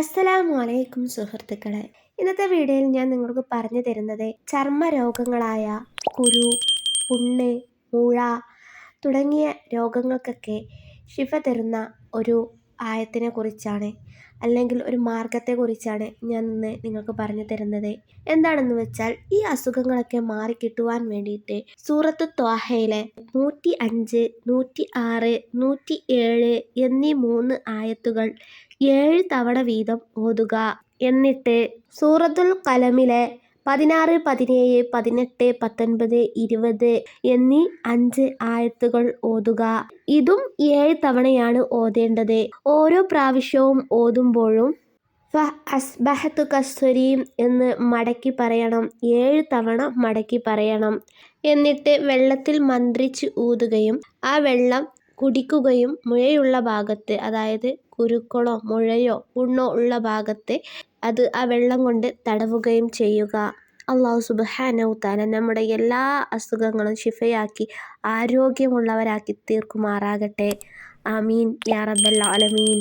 അസ്സലാമു അലൈക്കും സുഹൃത്തുക്കളെ. ഇന്നത്തെ വീഡിയോയിൽ ഞാൻ നിങ്ങൾക്ക് പറഞ്ഞു തരുന്നത് ചർമ്മ രോഗങ്ങളായ കുരു പുണ്ണ് മുഴ തുടങ്ങിയ രോഗങ്ങൾക്കൊക്കെ ശിഫ തരുന്ന ഒരു ആയത്തിനെ കുറിച്ചാണ് അല്ലെങ്കിൽ ഒരു മാർഗത്തെക്കുറിച്ചാണ് ഞാൻ ഇന്ന് നിങ്ങൾക്ക് പറഞ്ഞു തരുന്നത്. എന്താണെന്ന് വെച്ചാൽ ഈ അസുഖങ്ങളൊക്കെ മാറിക്കിട്ടുവാൻ വേണ്ടിയിട്ട് സൂറത്ത് ത്വാഹയിലെ നൂറ്റി അഞ്ച് നൂറ്റി ആറ് നൂറ്റി ഏഴ് എന്നീ മൂന്ന് ആയത്തുകൾ ഏഴ് തവണ വീതം ഓതുക. എന്നിട്ട് സൂറത്തുൽ കലമിലെ പതിനാറ് പതിനേഴ് പതിനെട്ട് പത്തൊൻപത് ഇരുപത് എന്നീ അഞ്ച് ആയത്തുകൾ ഓതുക. ഇതും ഏഴ് തവണയാണ് ഓതേണ്ടത്. ഓരോ പ്രാവശ്യവും ഓതുമ്പോഴും ഫ അസ്ബഹത്തു കസ്വരീം എന്ന് മടക്കി പറയണം. ഏഴ് തവണ മടക്കി പറയണം. എന്നിട്ട് വെള്ളത്തിൽ മന്ത്രിച്ച് ഊതുകയും ആ വെള്ളം കുടിക്കുകയും മുഴയുള്ള ഭാഗത്ത് അതായത് കുരുക്കളോ മുഴയോ പുണ്ണോ ഉള്ള ഭാഗത്ത് അത് ആ വെള്ളം കൊണ്ട് തടവുകയും ചെയ്യുക. അള്ളാഹു സുബ്ഹാനഹു തആല നമ്മുടെ എല്ലാ അസുഖങ്ങളും ശിഫയാക്കി ആരോഗ്യമുള്ളവരാക്കി തീർക്കുമാറാകട്ടെ. ആമീൻ. യാ റബ്ബൽ ആലമീൻ.